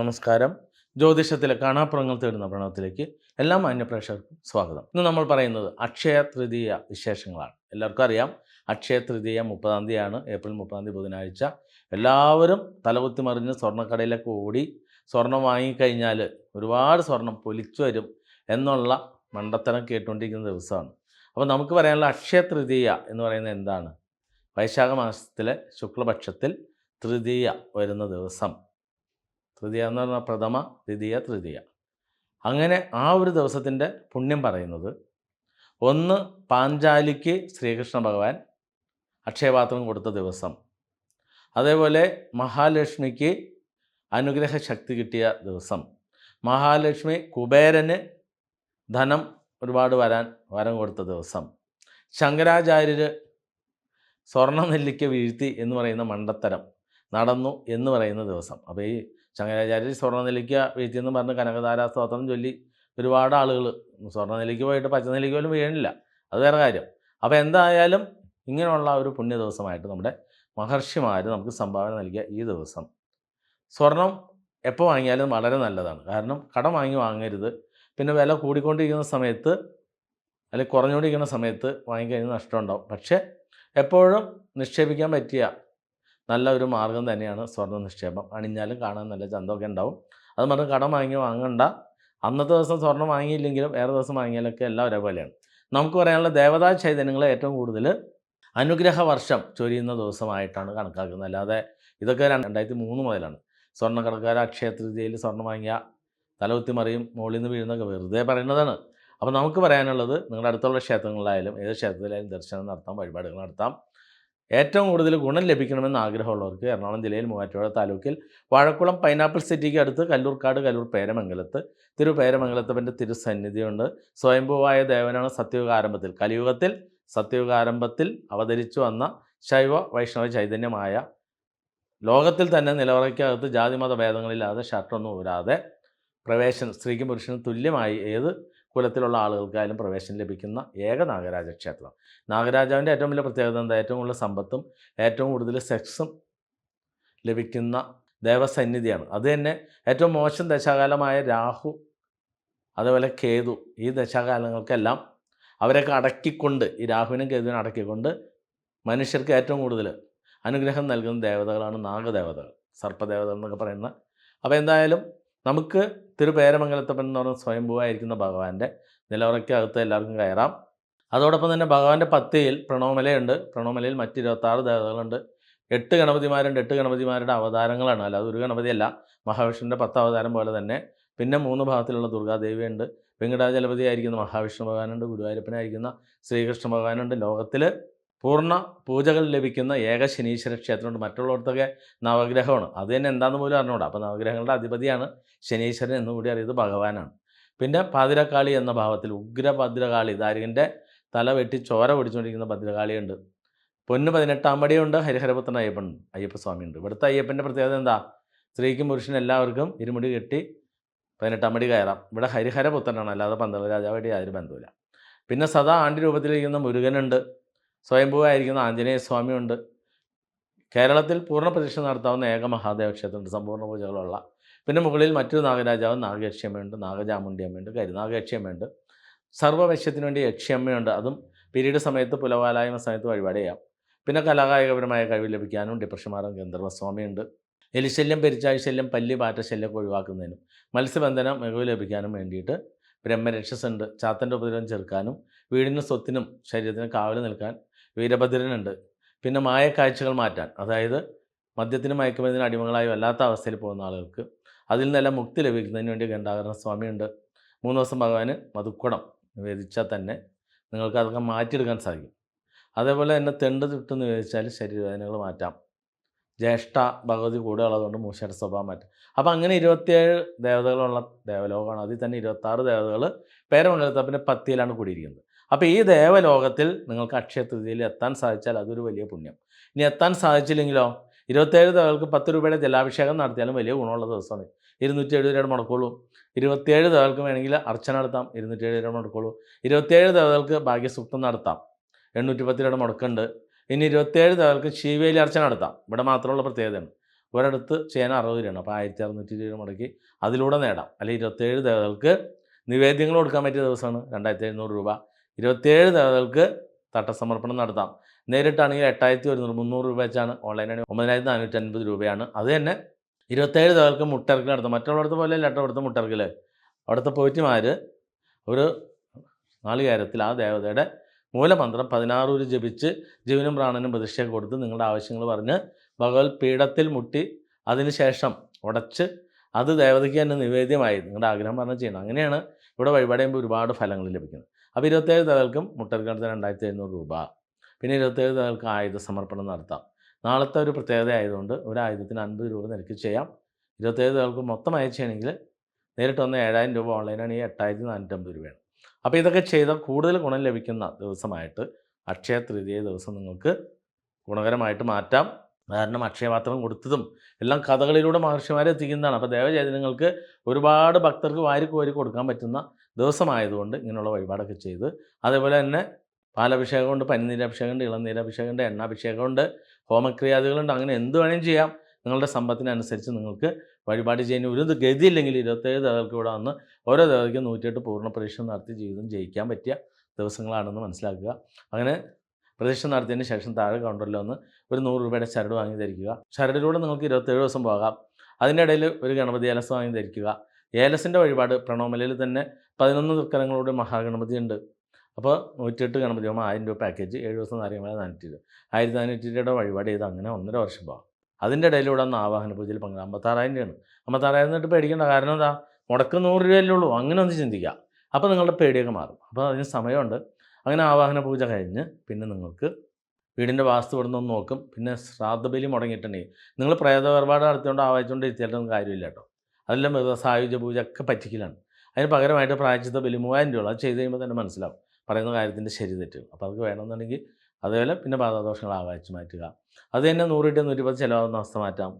നമസ്കാരം. ജ്യോതിഷത്തിലെ കാണാപ്പുറങ്ങൾ തേടുന്ന പ്രണവത്തിലേക്ക് എല്ലാ മാന്യപ്രേക്ഷകർക്കും സ്വാഗതം. ഇന്ന് നമ്മൾ പറയുന്നത് അക്ഷയ തൃതീയ വിശേഷങ്ങളാണ്. എല്ലാവർക്കും അറിയാം അക്ഷയ തൃതീയ മുപ്പതാം തീയതിയാണ്. ഏപ്രിൽ മുപ്പതാം തീയതി ബുധനാഴ്ച. എല്ലാവരും തലകുത്തി മറിഞ്ഞ് സ്വർണക്കടയിലൊക്കെ ഓടി സ്വർണം വാങ്ങിക്കഴിഞ്ഞാൽ ഒരുപാട് സ്വർണം പൊലിച്ചു വരും എന്നുള്ള മണ്ടത്തരം കേട്ടുകൊണ്ടിരിക്കുന്ന ദിവസമാണ്. അപ്പോൾ നമുക്ക് പറയാനുള്ള അക്ഷയ തൃതീയ എന്ന് പറയുന്നത് എന്താണ്? വൈശാഖ മാസത്തിലെ ശുക്ലപക്ഷത്തിൽ തൃതീയ വരുന്ന ദിവസം. തൃതീയ എന്ന് പറഞ്ഞാൽ പ്രഥമ ദ്വിതീയ തൃതീയ. അങ്ങനെ ആ ഒരു ദിവസത്തിന്റെ പുണ്യം പറയുന്നത് ഒന്ന് പാഞ്ചാലിക്ക് ശ്രീകൃഷ്ണ ഭഗവാൻ അക്ഷയപാത്രം കൊടുത്ത ദിവസം. അതേപോലെ മഹാലക്ഷ്മിക്ക് അനുഗ്രഹ ശക്തി കിട്ടിയ ദിവസം. മഹാലക്ഷ്മി കുബേരന് ധനം ഒരുപാട് വരാൻ വരം കൊടുത്ത ദിവസം. ശങ്കരാചാര്യർ സ്വർണ നെല്ലിക്ക വീഴ്ത്തി എന്ന് പറയുന്ന മണ്ടത്തരം നടന്നു എന്ന് പറയുന്ന ദിവസം. അപ്പോൾ ഈ ശങ്കരാചാര്യർ സ്വർണനിലയ്ക്ക് നെല്ലിക്ക വീഴ്ത്തി എന്ന് പറഞ്ഞ് കനകധാരാ സ്തോത്രം ചൊല്ലി ഒരുപാട് ആളുകൾ സ്വർണനിലയ്ക്ക് പോയിട്ട് പച്ച നെല്ലിക്ക് പോലും വീണില്ല അത് വേറെ കാര്യം. അപ്പോൾ എന്തായാലും ഇങ്ങനെയുള്ള ഒരു പുണ്യ ദിവസമായിട്ട് നമ്മുടെ മഹർഷിമാർ നമുക്ക് സംഭാവന നൽകിയ ഈ ദിവസം. സ്വർണം എപ്പോൾ വാങ്ങിയാലും വളരെ നല്ലതാണ്. കാരണം കടം വാങ്ങി വാങ്ങരുത്. പിന്നെ വില കൂടിക്കൊണ്ടിരിക്കുന്ന സമയത്ത് അല്ലെങ്കിൽ കുറഞ്ഞുകൊണ്ടിരിക്കുന്ന സമയത്ത് വാങ്ങിക്കഴിഞ്ഞാൽ നഷ്ടമുണ്ടാവും പക്ഷേ എപ്പോഴും നിക്ഷേപിക്കാൻ പറ്റിയ നല്ല ഒരു മാർഗം തന്നെയാണ് സ്വർണ നിക്ഷേപം. അണിഞ്ഞാലും കാണാൻ നല്ല ചന്തമൊക്കെ ഉണ്ടാവും. അത് മാത്രം കടം വാങ്ങി വാങ്ങണ്ട. അന്നത്തെ ദിവസം സ്വർണം വാങ്ങിയില്ലെങ്കിലും വേറെ ദിവസം വാങ്ങിയാലൊക്കെ എല്ലാം ഒരേപോലെയാണ്. നമുക്ക് പറയാനുള്ള ദേവതാ ചൈതന്യങ്ങൾ ഏറ്റവും കൂടുതൽ അനുഗ്രഹ വർഷം ചൊരിയുന്ന ദിവസമായിട്ടാണ് കണക്കാക്കുന്നത്. അല്ലാതെ ഇതൊക്കെ രണ്ടായിരത്തി മൂന്ന് മുതലാണ്. സ്വർണക്കടക്കാർ അക്ഷയ തൃതീയയിൽ സ്വർണം വാങ്ങിയ തലകുത്തി മറിയും മുകളിൽ നിന്ന് വീഴുന്നൊക്കെ വെറുതെ പറയുന്നതാണ്. അപ്പോൾ നമുക്ക് പറയാനുള്ളത് നിങ്ങളുടെ അടുത്തുള്ള ക്ഷേത്രങ്ങളിലായാലും ഏത് ക്ഷേത്രത്തിലായാലും ദർശനം നടത്താം വഴിപാടുകൾ നടത്താം. ഏറ്റവും കൂടുതൽ ഗുണം ലഭിക്കണമെന്ന് ആഗ്രഹമുള്ളവർക്ക് എറണാകുളം ജില്ലയിൽ മൂവാറ്റുപുഴ താലൂക്കിൽ വാഴക്കുളം പൈനാപ്പിൾ സിറ്റിക്ക് അടുത്ത് കല്ലൂർക്കാട് കല്ലൂർ പേരമംഗലത്ത്. തിരു പേരമംഗലത്തപ്പന്റെ തിരുസന്നിധിയുണ്ട്. സ്വയംഭൂവായ ദേവനാണ് സത്യയുഗ ആരംഭത്തിൽ കലിയുഗത്തിൽ സത്യയുഗ ആരംഭത്തിൽ അവതരിച്ചു വന്ന ശൈവ വൈഷ്ണവ ചൈതന്യമായ ലോകത്തിൽ തന്നെ നിലവറയ്ക്കകത്ത് ജാതിമത ഭേദങ്ങളില്ലാതെ ഷർട്ടൊന്നും ഊരാതെ പ്രവേശനം സ്ത്രീക്കും പുരുഷനും തുല്യമായി ഏത് കുലത്തിലുള്ള ആളുകൾക്കായാലും പ്രവേശനം ലഭിക്കുന്ന ഏക നാഗരാജ ക്ഷേത്രം നാഗരാജാവിന്റെ ഏറ്റവും വലിയ പ്രത്യേകത എന്താ? ഏറ്റവും കൂടുതൽ സമ്പത്തും ഏറ്റവും കൂടുതൽ സെക്സും ലഭിക്കുന്ന ദേവസന്നിധിയാണ്. അത് തന്നെ ഏറ്റവും മോശം ദശാകാലമായ രാഹു അതേപോലെ കേതു ഈ ദശാകാലങ്ങൾക്കെല്ലാം അവരൊക്കെ അടക്കിക്കൊണ്ട് ഈ രാഹുവിനും കേതുവിനും അടക്കിക്കൊണ്ട് മനുഷ്യർക്ക് ഏറ്റവും കൂടുതൽ അനുഗ്രഹം നൽകുന്ന ദേവതകളാണ് നാഗദേവതകൾ സർപ്പദേവതകൾ എന്നൊക്കെ പറയുന്നത് അപ്പോൾ എന്തായാലും നമുക്ക് തിരുപേരമംഗലത്തപ്പൻ എന്ന് പറഞ്ഞ സ്വയംഭൂവായിരിക്കുന്ന ഭഗവാന്റെ നിലവറയ്ക്കകത്ത് എല്ലാവർക്കും കയറാം. അതോടൊപ്പം തന്നെ ഭഗവാന്റെ പത്തിയിൽ പ്രണവമലയുണ്ട് പ്രണവമലയിൽ മറ്റ് ഇരുപത്താറ് ദേവതകളുണ്ട്. എട്ട് ഗണപതിമാരുണ്ട്. എട്ട് ഗണപതിമാരുടെ അവതാരങ്ങളാണ്. അല്ലാതെ ഒരു ഗണപതിയല്ല. മഹാവിഷ്ണുവിന്റെ പത്ത് അവതാരം പോലെ തന്നെ. പിന്നെ മൂന്ന് ഭാഗത്തിലുള്ള ദുർഗാദേവിയുണ്ട്. വെങ്കടാചലപതി ആയിരിക്കുന്ന മഹാവിഷ്ണു ഭഗവാനുണ്ട്. ഗുരുവായൂരപ്പനായിരിക്കുന്ന ശ്രീകൃഷ്ണ ഭഗവാനുണ്ട്. ലോകത്തിൽ പൂർണ പൂജകൾ ലഭിക്കുന്ന ഏക ശനീശ്വര ക്ഷേത്രമുണ്ട്. മറ്റുള്ളവർക്കൊക്കെ നവഗ്രഹമാണ്. അത് തന്നെ എന്താണെന്ന് പോലും അറിഞ്ഞുകൂടാ. അപ്പോൾ നവഗ്രഹങ്ങളുടെ അധിപതിയാണ് ശനീശ്വരൻ എന്നുകൂടി അറിയത് ഭഗവാനാണ്. പിന്നെ ഭദ്രകാളി എന്ന ഭാവത്തിൽ ഉഗ്രഭദ്രകാളി ദാരികന്റെ തല വെട്ടി ചോര പിടിച്ചുകൊണ്ടിരിക്കുന്ന ഭദ്രകാളിയുണ്ട്. പൊന്ന് പതിനെട്ടാം പടിയുണ്ട്. ഹരിഹരപുത്രൻ അയ്യപ്പൻ അയ്യപ്പസ്വാമിയുണ്ട്. ഇവിടുത്തെ അയ്യപ്പന്റെ പ്രത്യേകത എന്താ? സ്ത്രീക്കും പുരുഷനും എല്ലാവർക്കും ഇരുമുടി കെട്ടി പതിനെട്ടാം പടി കയറാം. ഇവിടെ ഹരിഹരപുത്രനാണ്. അല്ലാതെ പന്തള രാജാവായിട്ട് യാതൊരു ബന്ധമില്ല പിന്നെ സദാ ആണ്ടി രൂപത്തിലിരിക്കുന്ന മുരുകനുണ്ട്. സ്വയംഭൂവായിരിക്കുന്ന ആഞ്ജനേയ സ്വാമിയുണ്ട്. കേരളത്തിൽ പൂർണ പ്രതിഷ്ഠ നടത്താവുന്ന ഏക മഹാദേവ ക്ഷേത്രമുണ്ട്. സമ്പൂർണ പൂജകളുള്ള. പിന്നെ മുകളിൽ മറ്റൊരു നാഗരാജാവ് നാഗയക്ഷിയമ്മയുണ്ട് നാഗചാമുണ്ടിയമ്മയുണ്ട് കരുനാഗയക്ഷിയമ്മയുണ്ട് സർവവശ്യത്തിന് വേണ്ടി യക്ഷിയമ്മയുണ്ട് അതും പിരീഡ് സമയത്ത് പുലവാലായ്മ സമയത്ത് വഴിപാട് ചെയ്യാം. പിന്നെ കലാകായികപരമായ കഴിവ് ലഭിക്കാനും ഡിപ്രഷൻ മാറാൻ ഗന്ധർവസ്വാമിയുണ്ട്. എലിശല്യം പെരിച്ചാഴ്ശല്യം പല്ലി പാറ്റശല്യമൊക്കെ ഒഴിവാക്കുന്നതിനും മത്സ്യബന്ധനം മികവ് ലഭിക്കാനും വേണ്ടിയിട്ട് ബ്രഹ്മരക്ഷസുണ്ട്. ചാത്തന്റെ ഉപദ്രവം ചെറുക്കാനും വീടിനും സ്വത്തിനും ശരീരത്തിനും കാവൽ നിൽക്കാൻ വീരഭദ്രനുണ്ട്. പിന്നെ മായക്കാഴ്ചകൾ മാറ്റാൻ. അതായത് മദ്യത്തിനും മയക്കുമരുന്നിനും അടിമകളായി വല്ലാത്ത അവസ്ഥയിൽ പോകുന്ന ആളുകൾക്ക് അതിൽ നിന്നെല്ലാം മുക്തി ലഭിക്കുന്നതിന് വേണ്ടി ഘണ്ടാകരണ സ്വാമിയുണ്ട്. മൂന്ന് ദിവസം ഭഗവാന് മധുക്കുടം നിവേദിച്ചാൽ തന്നെ നിങ്ങൾക്ക് അതൊക്കെ മാറ്റിയെടുക്കാൻ സാധിക്കും. അതേപോലെ തന്നെ തെണ്ട് ചുട്ട് നിവേദിച്ചാൽ ശരീരവേദനകൾ മാറ്റാം. ജ്യേഷ്ഠ ഭഗവതി കൂടെ ഉള്ളതുകൊണ്ട് മൂശയുടെ സ്വഭാവം മാറ്റാം. അപ്പോൾ അങ്ങനെ ഇരുപത്തിയേഴ് ദേവതകളുള്ള ദേവലോകമാണ്. അതിൽ തന്നെ ഇരുപത്താറ് ദേവതകൾ പേരമംഗലത്തപ്പന്റെ പത്തിയിലാണ് കൂടിയിരിക്കുന്നത്. അപ്പോൾ ഈ ദേവലോകത്തിൽ നിങ്ങൾക്ക് അക്ഷയ തൃതിയിൽ എത്താൻ സാധിച്ചാൽ അതൊരു വലിയ പുണ്യം. ഇനി എത്താൻ സാധിച്ചില്ലെങ്കിലോ? ഇരുപത്തേഴ് ദേവകൾക്ക് പത്ത് രൂപയുടെ ജലാഭിഷേകം നടത്തിയാലും വലിയ ഗുണമുള്ള ദിവസമാണ്. ഇരുന്നൂറ്റി എഴുപത് രൂപയുടെ മുടക്കുള്ളൂ. ഇരുപത്തിയേഴ് ദേവകൾക്ക് വേണമെങ്കിൽ അർച്ചന നടത്താം. ഇരുന്നൂറ്റി എഴുപത് രൂപ മുടക്കുള്ളൂ ഇരുപത്തിയേഴ് തകൾക്ക് ഭാഗ്യസൂക്തം നടത്താം. എണ്ണൂറ്റി പത്ത് രൂപയുടെ മുടക്കുണ്ട്. ഇനി ഇരുപത്തിയേഴ് ദേവകൾക്ക് ശിവേലി അർച്ചന നടത്താം. ഇവിടെ മാത്രമുള്ള പ്രത്യേകതയാണ്. ഒരിടത്ത് ചെയ്യാൻ അറുപത് രൂപയാണ്. അപ്പോൾ ആയിരത്തി അറുന്നൂറ്റി രൂപ മുടക്കി അതിലൂടെ നേടാം. അല്ലെങ്കിൽ ഇരുപത്തേഴ് തകൾക്ക് നിവേദ്യങ്ങൾ കൊടുക്കാൻ പറ്റിയ ദിവസമാണ്. രണ്ടായിരത്തി എഴുന്നൂറ് രൂപ. ഇരുപത്തേഴ് ദേവതകൾക്ക് തട്ടസമർപ്പണം നടത്താം. നേരിട്ടാണെങ്കിൽ എട്ടായിരത്തി ഒരുന്നൂറ് മുന്നൂറ് രൂപ വെച്ചാണ് ഓൺലൈനാണ് ഒമ്പതിനായിരത്തി നാനൂറ്റി അൻപത് രൂപയാണ്. അത് തന്നെ ഇരുപത്തേഴ് ദേവതകൾക്ക് മുട്ടർക്കിൽ നടത്താം. മറ്റുള്ളടത്ത് പോലെ ലെറ്റർ കൊടുത്ത മുട്ടർക്കിൽ അവിടുത്തെ പോറ്റിമാർ ഒരു നാളികേരത്തിൽ ആ ദേവതയുടെ മൂലമന്ത്രം പതിനാറൂര് ജപിച്ച് ജീവനും പ്രാണനും പ്രതിഷ്ഠ കൊടുത്ത് നിങ്ങളുടെ ആവശ്യങ്ങൾ പറഞ്ഞ് ഭഗവത് പീഠത്തിൽ മുട്ടി അതിനുശേഷം ഉടച്ച് അത് ദേവതയ്ക്ക് തന്നെ നിവേദ്യമായി. നിങ്ങളുടെ ആഗ്രഹം പറഞ്ഞ് ചെയ്യണം. അങ്ങനെയാണ് ഇവിടെ വഴിപാടുമ്പോൾ ഒരുപാട് ഫലങ്ങൾ ലഭിക്കുന്നു. അപ്പോൾ ഇരുപത്തേഴ് തകൾക്കും മുട്ടൽക്കടുത്ത് രണ്ടായിരത്തി എഴുന്നൂറ് രൂപ. പിന്നെ ഇരുപത്തേഴ് തകൾക്ക് ആയുധ സമർപ്പണം നടത്താം. നാളത്തെ ഒരു പ്രത്യേകത ആയതുകൊണ്ട് ഒരു ആയുധത്തിന് അൻപത് രൂപ നിരക്ക് ചെയ്യാം. ഇരുപത്തേഴ് തകൾക്ക് മൊത്തം അയക്കുകയാണെങ്കിൽ നേരിട്ട് വന്ന് ഏഴായിരം രൂപ ഓൺലൈനാണ് ഈ എട്ടായിരത്തി നാനൂറ്റമ്പത് രൂപയാണ്. അപ്പോൾ ഇതൊക്കെ ചെയ്താൽ കൂടുതൽ ഗുണം ലഭിക്കുന്ന ദിവസമായിട്ട് അക്ഷയ തൃതീയ ദിവസം നിങ്ങൾക്ക് ഗുണകരമായിട്ട് മാറ്റാം. കാരണം അക്ഷയപാത്രം കൊടുത്തതും എല്ലാം കഥകളിലൂടെ മഹർഷിമാരെ എത്തിക്കുന്നതാണ്. അപ്പോൾ ദേവചൈതന്യങ്ങൾക്ക് ഒരുപാട് ഭക്തർക്ക് വാരി കോരി കൊടുക്കാൻ പറ്റുന്ന ദിവസമായതുകൊണ്ട് ഇങ്ങനെയുള്ള വഴിപാടൊക്കെ ചെയ്ത്. അതേപോലെ തന്നെ പാലഭിഷേകമുണ്ട് പനിനീരഭിഷേകമുണ്ട് ഇളനീരഭിഷേകമുണ്ട് എണ്ണാഭിഷേകമുണ്ട് ഹോമക്രിയാദികളുണ്ട് അങ്ങനെ എന്ത് വേണമെങ്കിലും ചെയ്യാം. നിങ്ങളുടെ സമ്പത്തിനനുസരിച്ച് നിങ്ങൾക്ക് വഴിപാട് ചെയ്യുന്ന ഒരു ഗതി ഗതിയില്ലെങ്കിൽ ഇരുപത്തേഴ് ദേവർക്ക് ഇവിടെ വന്ന് ഓരോ ദേവതയ്ക്കും നൂറ്റിയെട്ട് പൂർണ പരീക്ഷ നടത്തി ജീവിതം ജയിക്കാൻ പറ്റിയ ദിവസങ്ങളാണെന്ന് മനസ്സിലാക്കുക. അങ്ങനെ പ്രദക്ഷിണ നടത്തിയതിന് ശേഷം താഴെ കൗണ്ടറിൽ വന്ന് ഒരു നൂറ് രൂപയുടെ ചരട് വാങ്ങി ധരിക്കുക. ചരടിലൂടെ നിങ്ങൾക്ക് ഇരുപത്തേഴ് ദിവസം പോകാം. അതിന്റെ ഇടയിൽ ഒരു ഗണപതി ഏലസ് വാങ്ങി ധരിക്കുക. ഏലസിന്റെ വഴിപാട് പ്രണോമലയിൽ തന്നെ പതിനൊന്ന് ദുർക്കരങ്ങളോട് മഹാഗണപതി ഉണ്ട്. അപ്പോൾ നൂറ്റിയെട്ട് ഗണപതി ആകുമ്പോൾ ആയിരം രൂപ പാക്കേജ് ഏഴ് ദിവസം നാരികമല നാനൂറ്റി ഇരുപത്. ആയിരത്തി നാനൂറ്റി രൂപയുടെ വഴിപാട് ചെയ്ത് അങ്ങനെ ഒന്നര വർഷം പോകാം. അതിന്റെ ഇടയിലൂടെ ഒന്ന് ആവാഹന പൂജയിൽ പങ്കെടുക്കാം അമ്പത്താറായിരം രൂപയാണ്. അമ്പത്താറായിരം എന്നിട്ട് പേടിക്കേണ്ട കാരണം എന്താ? മുടക്ക് നൂറ് രൂപയല്ലേ ഉള്ളൂ. അങ്ങനെ ഒന്ന് ചിന്തിക്കുക. അപ്പോൾ നിങ്ങളുടെ പേടിയൊക്കെ മാറും. അപ്പോൾ അതിന് സമയമുണ്ട്. അങ്ങനെ ആവാഹന പൂജ കഴിഞ്ഞ് പിന്നെ നിങ്ങൾക്ക് വീടിന്റെ വാസ്തു ഇവിടുന്ന് ഒന്ന് നോക്കും. പിന്നെ ശ്രാദ്ധബലി മുടങ്ങിയിട്ടുണ്ടെങ്കിൽ നിങ്ങൾ പ്രേത വേർപാട് നടത്തിക്കൊണ്ട് ആവാച്ചുകൊണ്ട് ഇരുത്തിയിട്ടൊന്നും കാര്യമില്ല കേട്ടോ. അതെല്ലാം വെറുതെ സായുജ പൂജ ഒക്കെ പറ്റിക്കലാണ്. അതിന് പകരമായിട്ട് പ്രായച്ചിത്ത ബലി മൂവായിരം രൂപ. അത് ചെയ്ത് കഴിയുമ്പോൾ തന്നെ മനസ്സിലാവും പറയുന്ന കാര്യത്തിന്റെ ശരി തെറ്റും. അപ്പോൾ അതൊക്കെ വേണമെന്നുണ്ടെങ്കിൽ അതേപോലെ പിന്നെ ബാധാദോഷങ്ങൾ ആവാഹിച്ച് മാറ്റുക. അത് തന്നെ നൂറിട്ട് നൂറ്റിപ്പത് ചിലവാകുന്ന അവസ്ഥ മാറ്റാം.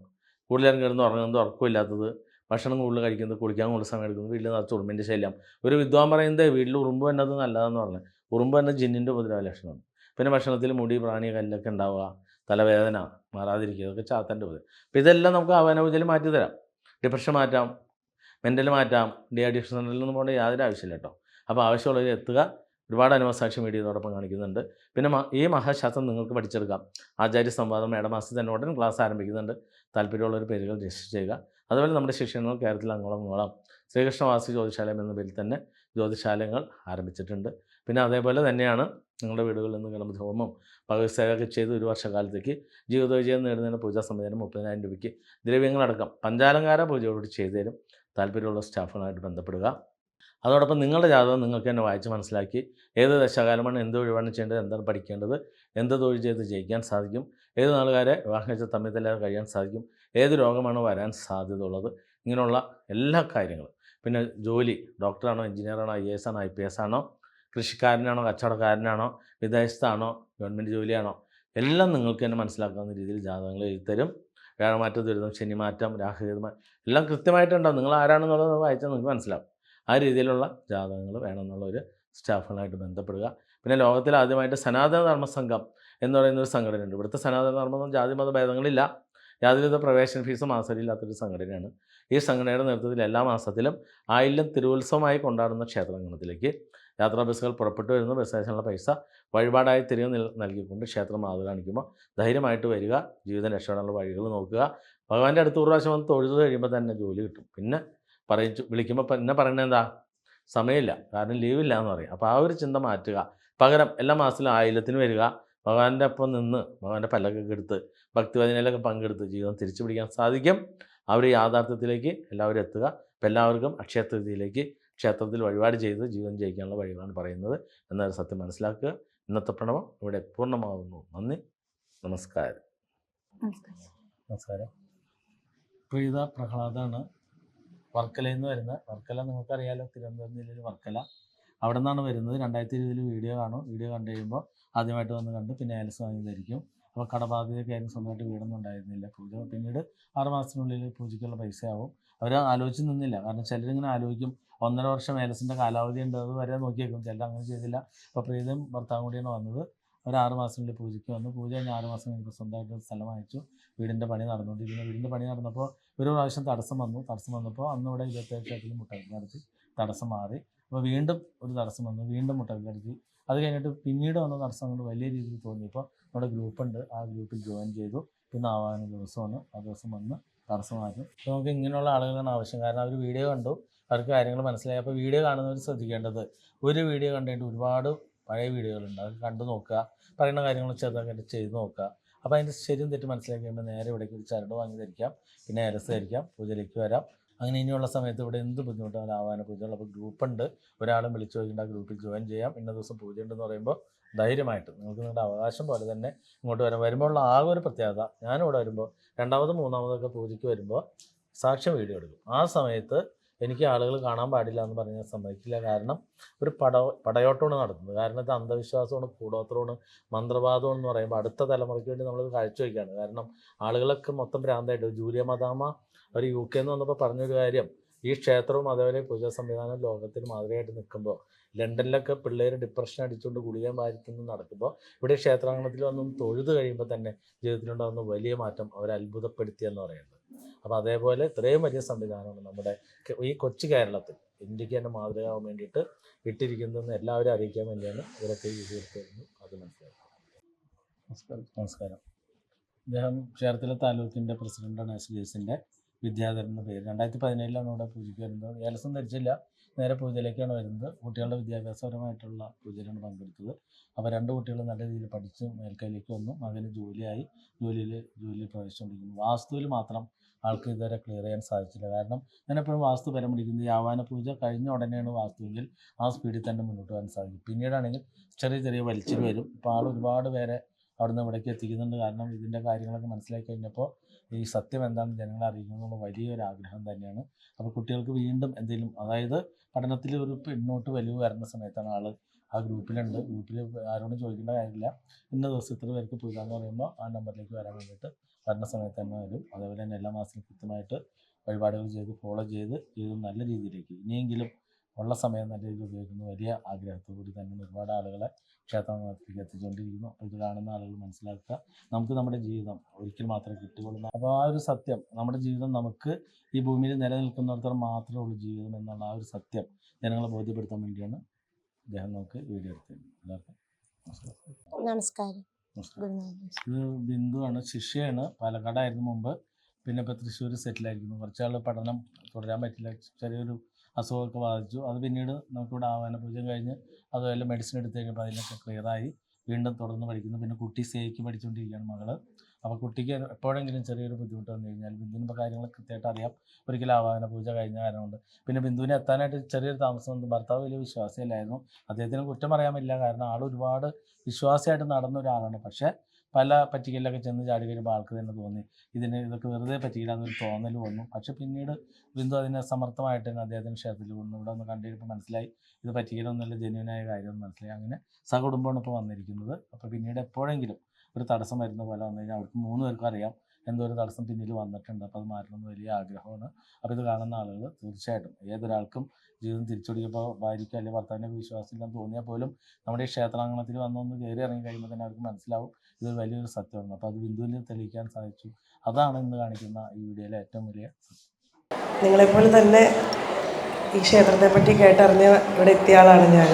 കൂടുതലും കിടന്ന് ഉറങ്ങുന്നത് ഉറക്കമില്ലാത്തത് ഭക്ഷണം കൂടുതൽ കഴിക്കുന്നത് കുളിക്കാൻ കൂടുതൽ സമയം എടുക്കുന്നത് വീട്ടിൽ നിറച്ച് ഉറുമ്പിന്റെ ശല്യം. ഒരു വിദ്വാൻ പറയുന്നത് വീട്ടിൽ ഉറുമ്പ് വന്നത് നല്ലതെന്ന് പറഞ്ഞത് ഉറുമ്പ് തന്നെ ജിന്നിന്റെ ഉപദ്രവ ലക്ഷണമാണ് പിന്നെ ഭക്ഷണത്തിൽ മുടി പ്രാണി കല്ലൊക്കെ ഉണ്ടാവുക തലവേദന മാറാതിരിക്കുക ഇതൊക്കെ ചാത്തന്റെ ഉപദ്രവം. അപ്പോൾ ഇതെല്ലാം നമുക്ക് ആവാനപൂജയിൽ മാറ്റി തരാം ഡിപ്രഷൻ മാറ്റാം മെന്റൽ മാറ്റാം ഡി അഡിക്ഷൻ എന്നൊന്നും പോകേണ്ട യാതൊരു ആവശ്യമില്ല കേട്ടോ. അപ്പോൾ ആവശ്യമുള്ളവർ എത്തുക. ഒരുപാട് അനുഭവസാക്ഷി മീഡിയ ഇതോടൊപ്പം കാണിക്കുന്നുണ്ട്. പിന്നെ ഈ മഹാശാസ്ത്രം നിങ്ങൾക്ക് പഠിച്ചെടുക്കാം. ആചാര്യ സംവാദം മേടമാസത്തിൽ തന്നെ ഉടൻ ക്ലാസ് ആരംഭിക്കുന്നുണ്ട്. താല്പര്യമുള്ളവർ പേരുകൾ രജിസ്റ്റർ ചെയ്യുക. അതുപോലെ നമ്മുടെ ശിക്ഷണങ്ങൾ കേരളത്തിൽ അങ്ങോളം ഇങ്ങോളം ശ്രീകൃഷ്ണവാസി ജ്യോതിശാലയം എന്ന പേരിൽ തന്നെ ജ്യോതിശാലയങ്ങൾ ആരംഭിച്ചിട്ടുണ്ട്. പിന്നെ അതേപോലെ തന്നെയാണ് നിങ്ങളുടെ വീടുകളിൽ നിന്ന് ഗണപതി ഹോമം പകർസേവയൊക്കെ ചെയ്ത് ഒരു വർഷക്കാലത്തേക്ക് ജീവിതവിജയം നേടുന്നതിന് പൂജാ സംവിധാനം മുപ്പതിനായിരം രൂപയ്ക്ക് ദ്രവ്യങ്ങളടക്കം പഞ്ചാലങ്കാര പൂജയോട് ചെയ്തു തരും. താല്പര്യമുള്ള സ്റ്റാഫുകളായിട്ട് ബന്ധപ്പെടുക. അതോടൊപ്പം നിങ്ങളുടെ ജാതകം നിങ്ങൾക്ക് തന്നെ വായിച്ച് മനസ്സിലാക്കി ഏത് ദശകാലമാണ് എന്ത് ഒഴിവാണ് ചെയ്യേണ്ടത് എന്താണ് പഠിക്കേണ്ടത് എന്ത് തൊഴിൽ ചെയ്ത് ജയിക്കാൻ സാധിക്കും ഏത് നാളുകാരെ വിവാഹം കഴിച്ച തമ്മിൽ തല്ലാതെ കഴിയാൻ സാധിക്കും ഏത് രോഗമാണ് വരാൻ സാധ്യത ഉള്ളത് ഇങ്ങനെയുള്ള എല്ലാ കാര്യങ്ങളും. പിന്നെ ജോലി ഡോക്ടറാണോ എഞ്ചിനീയറാണോ ഐ എസ് ആണോ ഐ പി എസ് ആണോ കൃഷിക്കാരനാണോ കച്ചവടക്കാരനാണോ വിദേശത്താണോ ഗവൺമെന്റ് ജോലിയാണോ എല്ലാം നിങ്ങൾക്ക് തന്നെ മനസ്സിലാക്കാവുന്ന രീതിയിൽ ജാതകങ്ങൾ എഴുതിത്തരും. വ്യാഴമാറ്റം ദുരിതം ശനിമാറ്റം രാഹുകേതുമാ എല്ലാം കൃത്യമായിട്ടുണ്ടാവും. നിങ്ങൾ ആരാണെന്നുള്ളത് വായിച്ചാൽ നിങ്ങൾക്ക് മനസ്സിലാവും. ആ രീതിയിലുള്ള ജാതകങ്ങൾ വേണമെന്നുള്ള ഒരു സ്റ്റാഫുകളായിട്ട് ബന്ധപ്പെടുക. പിന്നെ ലോകത്തിൽ ആദ്യമായിട്ട് സനാതന ധർമ്മ സംഘം എന്ന് പറയുന്ന ഒരു സംഘടനയുണ്ട്. ഇവിടുത്തെ സനാതന ധർമ്മം ജാതി മത ഭേദങ്ങളില്ല. യാതൊരുവിധ പ്രവേശന ഫീസും മാസത്തിലില്ലാത്തൊരു സംഘടനയാണ്. ഈ സംഘടനയുടെ നേതൃത്വത്തിൽ എല്ലാ മാസത്തിലും ആയില്യം തിരുവുത്സവമായി കൊണ്ടാടുന്ന ക്ഷേത്രഗണത്തിലേക്ക് യാത്രാ ബസ്സുകൾ പുറപ്പെട്ടു വരുന്ന. ബസ് സ്റ്റേഷനിലെ പൈസ വഴിപാടായി തിരികെ നിൽ- നൽകിക്കൊണ്ട് ക്ഷേത്രം മാതൃ കാണിക്കുമ്പോൾ ധൈര്യമായിട്ട് വരിക. ജീവിതം രക്ഷപ്പെടാനുള്ള വഴികൾ നോക്കുക. ഭഗവാന്റെ അടുത്ത് ഒരു പ്രാവശ്യം വന്ന് തൊഴുത് കഴിയുമ്പോൾ തന്നെ ജോലി കിട്ടും. പിന്നെ പറയിച്ചു വിളിക്കുമ്പോൾ പിന്നെ പറയുന്നത് എന്താ? സമയമില്ല. കാരണം ലീവില്ല എന്ന് പറയും. അപ്പോൾ ആ ഒരു ചിന്ത മാറ്റുക. പകരം എല്ലാ മാസത്തിലും ആയില്യത്തിന് വരിക. ഭഗവാന്റെ ഒപ്പം നിന്ന് ഭഗവാന്റെ പല്ലൊക്കെ എടുത്ത് ഭക്തിവചനയിലൊക്കെ പങ്കെടുത്ത് ജീവിതം തിരിച്ചു പിടിക്കാൻ സാധിക്കും. ഒരു യാഥാർത്ഥ്യത്തിലേക്ക് എല്ലാവരും എത്തുക. അപ്പം എല്ലാവർക്കും അക്ഷയതൃതിയിലേക്ക് ക്ഷേത്രത്തിൽ വഴിപാട് ചെയ്ത് ജീവൻ ജയിക്കാനുള്ള വഴികളാണ് പറയുന്നത്. എന്നൊരു സത്യം മനസ്സിലാക്കുക. ഇന്നത്തെ പ്രണവം ഇവിടെ പൂർണമാകുന്നു നന്ദി. നമസ്കാരം. നമസ്കാരം. നമസ്കാരം. പ്രീത പ്രഹ്ലാദാണ് വർക്കലയിൽ നിന്ന് വരുന്നത്. വർക്കല നിങ്ങൾക്കറിയാലോ. തിരുവനന്തപുരം ജില്ലയിൽ വർക്കല. അവിടെ നിന്നാണ് വരുന്നത്. രണ്ടായിരത്തി ഇരുപതിൽ വീഡിയോ കാണും. വീഡിയോ കണ്ടു കഴിയുമ്പോൾ ആദ്യമായിട്ട് വന്ന് കണ്ട് പിന്നെ ആലസ് വാങ്ങി ധരിക്കും അപ്പോൾ കടബാധ്യതയൊക്കെ ആയിരുന്നു സ്വന്തമായിട്ട് വീടൊന്നും ഉണ്ടായിരുന്നില്ല പൂജ പിന്നീട് ആറ് മാസത്തിനുള്ളിൽ പൂജയ്ക്കുള്ള പൈസയാവും. അവർ ആലോചിച്ച് നിന്നില്ല. കാരണം ചിലരിങ്ങനെ ആലോചിക്കും ഒന്നര വർഷം ഏലസിന്റെ കാലാവധി ഉണ്ട് അത് വരെ നോക്കിയേക്കും. ചിലർ അങ്ങനെ ചെയ്തില്ല. അപ്പോൾ പ്രീതം ഭർത്താവും കൂടിയാണ് വന്നത്. ഒരു ആറ് മാസത്തിനുള്ളിൽ പൂജയ്ക്ക് വന്നു. പൂജ കഴിഞ്ഞ് ആറ് മാസം കഴിഞ്ഞപ്പോൾ സ്വന്തമായിട്ട് സ്ഥലം വാങ്ങിച്ചു. വീടിന്റെ പണി നടന്നുകൊണ്ടിരിക്കുന്നു. വീടിന്റെ പണി നടന്നപ്പോൾ ഒരു പ്രാവശ്യം തടസ്സം വന്നു. തടസ്സം വന്നപ്പോൾ അന്ന് ഇവിടെ ഇരുപത്തേഴ് ക്ഷേത്രത്തിൽ മുട്ടകൾക്ക് നടത്തി. തടസ്സം മാറി. അപ്പോൾ വീണ്ടും ഒരു തടസ്സം വന്നു. വീണ്ടും മുട്ടകൾക്ക് നടത്തി അത് കഴിഞ്ഞിട്ട് പിന്നീട് വന്ന തടസ്സങ്ങൾ വലിയ രീതിയിൽ തോന്നിയപ്പോൾ നമ്മുടെ ഗ്രൂപ്പുണ്ട് ആ ഗ്രൂപ്പിൽ ജോയിൻ ചെയ്തു. പിന്നെ ആവാന ദിവസമാണ്. ആ ദിവസം വന്ന് തടസ്സമായിരുന്നു അപ്പോൾ നമുക്ക് ഇങ്ങനെയുള്ള ആളുകളാണ് ആവശ്യം. കാരണം അവർ വീഡിയോ കണ്ടു. അവർക്ക് കാര്യങ്ങൾ മനസ്സിലായി. അപ്പോൾ വീഡിയോ കാണുന്നവർ ശ്രദ്ധിക്കേണ്ടത് ഒരു വീഡിയോ കണ്ടിട്ട് ഒരുപാട് പഴയ വീഡിയോകളുണ്ട് അത് കണ്ടു നോക്കുക. പറയുന്ന കാര്യങ്ങൾ ചെറുതായിട്ട് ചെയ്ത് നോക്കുക. അപ്പോൾ അതിന്റെ ശരിയും തെറ്റും മനസ്സിലാക്കി കഴിഞ്ഞാൽ നേരെ ഇവിടേക്ക് ഒരു ചരട് വാങ്ങി ധരിക്കാം. പിന്നെ അരസ് ധരിക്കാം. പൂജയിലേക്ക് വരാം. അങ്ങനെ ഇനിയുള്ള സമയത്ത് ഇവിടെ എന്ത് ബുദ്ധിമുട്ടാണ് ആവാന പൂജകൾ അപ്പോൾ ഗ്രൂപ്പുണ്ട്. ഒരാളും വിളിച്ചു നോക്കിയിട്ട് ആ ഗ്രൂപ്പിൽ ജോയിൻ ചെയ്യാം. ഇന്ന ദിവസം പൂജ ഉണ്ടെന്ന് പറയുമ്പോൾ ധൈര്യമായിട്ട് നിങ്ങൾക്ക് നിങ്ങളുടെ അവകാശം പോലെ തന്നെ ഇങ്ങോട്ട് വരാം. വരുമ്പോൾ ഉള്ള ആകെ ഒരു പ്രത്യേകത ഞാനിവിടെ വരുമ്പോൾ രണ്ടാമതും മൂന്നാമതൊക്കെ പൂജയ്ക്ക് വരുമ്പോൾ സാക്ഷ്യം വീഡിയോ എടുക്കും. ആ സമയത്ത് എനിക്ക് ആളുകൾ കാണാൻ പാടില്ല എന്ന് പറഞ്ഞാൽ സമ്മതിക്കില്ല. കാരണം ഒരു പട പടയോട്ടമാണ് നടത്തുന്നത്. കാരണം ഇത് അന്ധവിശ്വാസമാണ് കൂടോത്രമാണ് മന്ത്രവാദം എന്ന് പറയുമ്പോൾ അടുത്ത തലമുറയ്ക്ക് വേണ്ടി നമ്മളിത് കാഴ്ചവെക്കുകയാണ് കാരണം ആളുകളൊക്കെ മൊത്തം ഭ്രാന്തായിട്ട് ജൂലിയ മദാമ അവർ യു കെ എന്ന് വന്നപ്പോൾ പറഞ്ഞൊരു കാര്യം. ഈ ക്ഷേത്രവും അതേപോലെ പൂജാ സംവിധാനവും ലോകത്തിന് മാതൃകയായിട്ട് നിൽക്കുമ്പോൾ ലണ്ടനിലൊക്കെ പിള്ളേർ ഡിപ്രഷൻ അടിച്ചുകൊണ്ട് ഗുളികയും വാരിത്തുനിന്ന് നടക്കുമ്പോൾ ഇവിടെ ക്ഷേത്രാങ്കണത്തിൽ വന്നും തൊഴുത് കഴിയുമ്പോൾ തന്നെ ജീവിതത്തിലുണ്ടാകുന്ന വലിയ മാറ്റം അവരെ അത്ഭുതപ്പെടുത്തിയെന്ന് പറയുന്നത്. അപ്പോൾ അതേപോലെ ഇത്രയും വലിയ സംവിധാനമാണ് നമ്മുടെ ഈ കൊച്ചു കേരളത്തിൽ ഇന്ത്യയ്ക്ക് തന്നെ മാതൃകയാവാൻ വേണ്ടിയിട്ട് ഇട്ടിരിക്കുന്നതെന്ന് എല്ലാവരും അറിയിക്കാൻ വേണ്ടിയാണ് ഇവരൊക്കെ ഈ അത് മനസ്സിലാക്കുന്നത് നമസ്കാരം. നമസ്കാരം. അദ്ദേഹം ക്ഷേത്രത്തിലെ താലൂക്കിന്റെ പ്രസിഡന്റാണ് എസ് ഡി എസിന്റെ വിദ്യാധരൻ എന്ന പേര്. രണ്ടായിരത്തി പതിനേഴിലാണ് ഇവിടെ പൂജയ്ക്ക് വരുന്നത്. ഏലസം ധരിച്ചില്ല. നേരെ പൂജയിലേക്കാണ് വരുന്നത്. കുട്ടികളുടെ വിദ്യാഭ്യാസപരമായിട്ടുള്ള പൂജയിലാണ് പങ്കെടുത്തത്. അപ്പോൾ രണ്ട് കുട്ടികളും നല്ല രീതിയിൽ പഠിച്ച് മേൽക്കൈയിലേക്ക് വന്നു. മകന് ജോലിയായി. ജോലിയിൽ ജോലിയിൽ പ്രവേശിച്ചുകൊണ്ടിരിക്കുന്നു. വാസ്തുവിൽ മാത്രം ആൾക്ക് ഇതുവരെ ക്ലിയർ ചെയ്യാൻ സാധിച്ചില്ല. കാരണം ഞാൻ എപ്പോഴും വാസ്തു പരം പിടിക്കുന്നത് ആവാന പൂജ കഴിഞ്ഞ ഉടനെയാണ് വാസ്തുവെങ്കിൽ ആ സ്പീഡിൽ തന്നെ മുന്നോട്ട് പോകാൻ സാധിക്കും. പിന്നീടാണെങ്കിൽ ചെറിയ ചെറിയ വലിച്ചിൽ വരും. ഇപ്പോൾ ആൾ ഒരുപാട് പേരെ അവിടുന്ന് ഇവിടേക്ക് എത്തിക്കുന്നുണ്ട്. കാരണം ഇതിന്റെ കാര്യങ്ങളൊക്കെ മനസ്സിലാക്കി കഴിഞ്ഞപ്പോൾ ഈ സത്യം എന്താണെന്ന് ജനങ്ങളെ അറിയിക്കണമെന്നുള്ള വലിയൊരു ആഗ്രഹം തന്നെയാണ്. അപ്പോൾ കുട്ടികൾക്ക് വീണ്ടും എന്തെങ്കിലും അതായത് പഠനത്തിൽ ഒരു പിന്നോട്ട് വലിവ് വരുന്ന സമയത്താണ് ആൾ ആ ഗ്രൂപ്പിലുണ്ട്. ഗ്രൂപ്പിൽ ആരോടും ചോദിക്കേണ്ട കാര്യമില്ല. ഇന്ന ദിവസം ഇത്ര പേർക്ക് പോയിക്കാന്ന് പറയുമ്പോൾ ആ നമ്പറിലേക്ക് വരാൻ വേണ്ടിയിട്ട് വരുന്ന സമയത്ത് തന്നെ വരും. അതേപോലെ തന്നെ എല്ലാ മാസവും കൃത്യമായിട്ട് വഴിപാടുകൾ ചെയ്ത് ഫോളോ ചെയ്ത് ചെയ്ത് നല്ല രീതിയിലേക്ക് ഇനിയെങ്കിലും ഉള്ള സമയം നല്ല രീതിയിൽ ഉപയോഗിക്കുന്ന വലിയ ആഗ്രഹത്തോടുകൂടി തന്നെ ഒരുപാട് ആളുകളെ ക്ഷേത്രത്തിലേക്ക് എത്തിച്ചുകൊണ്ടിരിക്കുന്നു അപ്പോൾ ഇത് കാണുന്ന ആളുകൾ മനസ്സിലാക്കുക. നമുക്ക് നമ്മുടെ ജീവിതം ഒരിക്കൽ മാത്രമേ കിട്ടുകയുള്ളൂ. അപ്പോൾ ആ ഒരു സത്യം നമ്മുടെ ജീവിതം നമുക്ക് ഈ ഭൂമിയിൽ നിലനിൽക്കുന്നിടത്തോളം മാത്രമേ ഉള്ളൂ ജീവിതം എന്നുള്ള ആ ഒരു സത്യം ജനങ്ങളെ ബോധ്യപ്പെടുത്താൻ വേണ്ടിയാണ് അദ്ദേഹം നമുക്ക് വീഡിയോ എടുത്തത്. എല്ലാവർക്കും നമസ്കാരം. നമസ്കാരം. ഇത് ബിന്ദുവാണ് ശിഷ്യയാണ്. പാലക്കാടായിരുന്നു മുമ്പ്. പിന്നെ ഇപ്പോൾ തൃശ്ശൂർ സെറ്റിലായിരിക്കുന്നു. കുറച്ചാൾ പഠനം തുടരാൻ പറ്റില്ല. ചെറിയൊരു അസുഖമൊക്കെ ബാധിച്ചു. അത് പിന്നീട് നമുക്കിവിടെ ആവാന പൂജ കഴിഞ്ഞ് അതുപോലെ മെഡിസിൻ എടുത്ത് കഴിഞ്ഞപ്പോൾ അതിലൊക്കെ ക്ലിയറായി വീണ്ടും തുടർന്ന് പഠിക്കുന്നു. പിന്നെ കുട്ടി സേക്ക് പഠിച്ചുകൊണ്ടിരിക്കുകയാണ് മകൾ. അപ്പോൾ കുട്ടിക്ക് എപ്പോഴെങ്കിലും ചെറിയൊരു ബുദ്ധിമുട്ട് വന്നു കഴിഞ്ഞാൽ ഇപ്പോൾ കാര്യങ്ങൾ കൃത്യമായിട്ട് അറിയാം. ഒരിക്കലും ആവാഹന പൂജ കഴിഞ്ഞ കാരണമുണ്ട്. പിന്നെ ബിന്ദുവിനെ എത്താനായിട്ട് ചെറിയൊരു താമസം വന്നു. ഭർത്താവ് വലിയ വിശ്വാസിയല്ലായിരുന്നു. അദ്ദേഹത്തിന് കുറ്റം പറയാൻ പറ്റില്ല. കാരണം ആൾ ഒരുപാട് വിശ്വാസിയായിട്ട് നടന്ന ഒരാളാണ് പക്ഷേ പല പറ്റിക്കലിലൊക്കെ ചെന്ന് ചാടി വരുമ്പോൾ ആൾക്ക് തന്നെ തോന്നി. ഇതിന് ഇതൊക്കെ വെറുതെ പറ്റിക്കില്ലാന്നൊരു തോന്നൽ വന്നു. പക്ഷെ പിന്നീട് ബിന്ദു അതിനെ സമർത്ഥമായിട്ട് തന്നെ അദ്ദേഹത്തിന് ക്ഷേത്രത്തിൽ കൊണ്ടു ഇവിടെ ഒന്ന് കണ്ടിരുമ്പോൾ മനസ്സിലായി ഇത് പറ്റിക്കലൊന്നുമില്ല ജെന്യൂനായ കാര്യം മനസ്സിലായി. അങ്ങനെ സകുടുംബമാണ് ഇപ്പോൾ വന്നിരിക്കുന്നത്. അപ്പോൾ പിന്നീട് എപ്പോഴെങ്കിലും ഒരു തടസ്സം വരുന്ന പോലെ വന്നു കഴിഞ്ഞാൽ അവർക്ക് മൂന്ന് പേർക്കും അറിയാം എന്തോ ഒരു തടസ്സം പിന്നിൽ വന്നിട്ടുണ്ട്. അപ്പോൾ അത് മാറ്റണമെന്ന് വലിയ ആഗ്രഹമാണ്. അപ്പോൾ ഇത് കാണുന്ന ആളുകൾ തീർച്ചയായിട്ടും ഏതൊരാൾക്കും ജീവിതം തിരിച്ചൊടിയപ്പോൾ ഭാര്യയ്ക്ക് അല്ലെങ്കിൽ ഭർത്താവിന്റെ വിശ്വാസമില്ലെന്ന് തോന്നിയാൽ പോലും നമ്മുടെ ഈ ക്ഷേത്രാങ്കണത്തിൽ വന്നൊന്ന് കയറി ഇറങ്ങി കഴിയുമ്പോൾ തന്നെ അവർക്ക് മനസ്സിലാവും ഇത് വലിയൊരു സത്യമാണ്. അപ്പോൾ അത് ബിന്ദുവിൽ തെളിയിക്കാൻ സാധിച്ചു. അതാണ് ഇന്ന് കാണിക്കുന്ന ഈ വീഡിയോയിലെ ഏറ്റവും വലിയ നിങ്ങളെപ്പോലെ തന്നെ ഈ ക്ഷേത്രത്തെ പറ്റി കേട്ടറിഞ്ഞ് ഇവിടെ എത്തിയ ആളാണ് ഞാൻ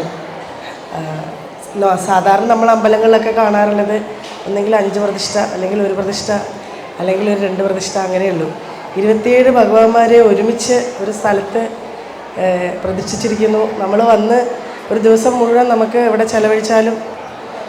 സാധാരണ നമ്മൾ അമ്പലങ്ങളിലൊക്കെ കാണാറുള്ളത് ഒന്നെങ്കിൽ അഞ്ച് പ്രതിഷ്ഠ അല്ലെങ്കിൽ ഒരു പ്രതിഷ്ഠ അല്ലെങ്കിൽ ഒരു രണ്ട് പ്രതിഷ്ഠ അങ്ങനെയുള്ളൂ. ഇരുപത്തിയേഴ് ഭഗവാന്മാരെ ഒരുമിച്ച് ഒരു സ്ഥലത്ത് പ്രതിഷ്ഠിച്ചിരിക്കുന്നു. നമ്മൾ വന്ന് ഒരു ദിവസം മുഴുവൻ നമുക്ക് ഇവിടെ ചെലവഴിച്ചാലും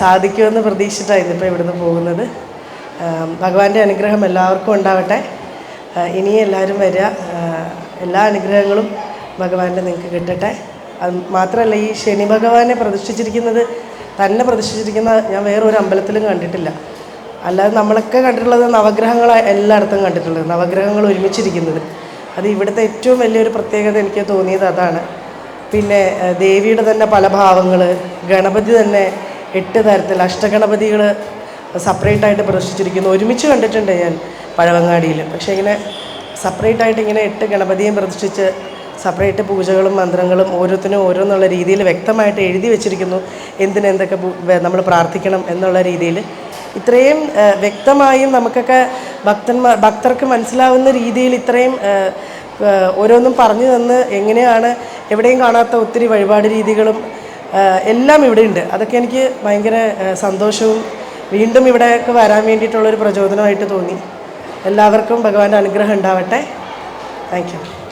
സാധിക്കുമെന്ന് പ്രതീക്ഷിച്ചിട്ടാണ് ഇന്നിപ്പോൾ ഇവിടുന്ന് പോകുന്നത്. ഭഗവാന്റെ അനുഗ്രഹം എല്ലാവർക്കും ഉണ്ടാവട്ടെ. ഇനിയും എല്ലാവരും വരിക. എല്ലാ അനുഗ്രഹങ്ങളും ഭഗവാന്റെ നിങ്ങൾക്ക് കിട്ടട്ടെ. അത് മാത്രമല്ല ഈ ശനി ഭഗവാനെ പ്രതിഷ്ഠിച്ചിരിക്കുന്നത് തന്നെ പ്രതിഷ്ഠിച്ചിരിക്കുന്ന ഞാൻ വേറൊരു അമ്പലത്തിലും കണ്ടിട്ടില്ല. അല്ലാതെ നമ്മളൊക്കെ കണ്ടിട്ടുള്ളത് നവഗ്രഹങ്ങൾ എല്ലായിടത്തും കണ്ടിട്ടുള്ളത് നവഗ്രഹങ്ങൾ ഒരുമിച്ചിരിക്കുന്നത്. അത് ഇവിടുത്തെ ഏറ്റവും വലിയൊരു പ്രത്യേകത എനിക്ക് തോന്നിയത് അതാണ്. പിന്നെ ദേവിയുടെ തന്നെ പല ഭാവങ്ങൾ ഗണപതി തന്നെ എട്ട് തരത്തിൽ അഷ്ടഗണപതികൾ സെപ്പറേറ്റ് ആയിട്ട് പ്രതിഷ്ഠിച്ചിരിക്കുന്നു. ഒരുമിച്ച് കണ്ടിട്ടുണ്ട് ഞാൻ പഴവങ്ങാടിയിൽ. പക്ഷേ ഇങ്ങനെ സെപ്പറേറ്റ് ആയിട്ട് ഇങ്ങനെ എട്ട് ഗണപതിയും പ്രദർശിച്ച് സെപ്പറേറ്റ് പൂജകളും മന്ത്രങ്ങളും ഓരോത്തിനും ഓരോന്നുള്ള രീതിയിൽ വ്യക്തമായിട്ട് എഴുതി വെച്ചിരിക്കുന്നു. എന്തിനെന്തൊക്കെ നമ്മൾ പ്രാർത്ഥിക്കണം എന്നുള്ള രീതിയിൽ. ഇത്രയും വ്യക്തമായും നമുക്കൊക്കെ ഭക്തന്മാർ ഭക്തർക്ക് മനസ്സിലാവുന്ന രീതിയിൽ ഇത്രയും ഓരോന്നും പറഞ്ഞു തന്ന് എങ്ങനെയാണ് എവിടെയും കാണാത്ത ഒത്തിരി വഴിപാട് രീതികളും ആ, ഇവിടെ ഉണ്ട്. അതൊക്കെ എനിക്ക് ഭയങ്കര സന്തോഷവും വീണ്ടും ഇവിടെയൊക്കെ വരാൻ വേണ്ടിയിട്ടുള്ളൊരു പ്രചോദനമായിട്ട് തോന്നി. എല്ലാവർക്കും ഭഗവാന്റെ അനുഗ്രഹം ഉണ്ടാവട്ടെ. താങ്ക് യു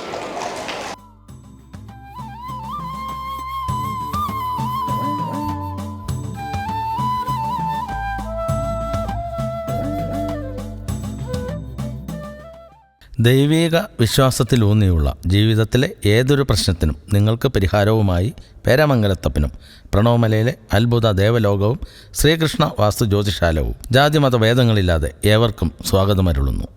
ദൈവീക വിശ്വാസത്തിലൂന്നിയുള്ള ജീവിതത്തിലെ ഏതൊരു പ്രശ്നത്തിനും നിങ്ങൾക്ക് പരിഹാരവുമായി പേരമംഗലത്തപ്പനും പ്രണവമലയിലെ അത്ഭുത ദേവലോകവും ശ്രീകൃഷ്ണ വാസ്തു ജ്യോതിഷാലവും ജാതിമത ഭേദങ്ങളില്ലാതെ ഏവർക്കും സ്വാഗതമരുളുന്നു.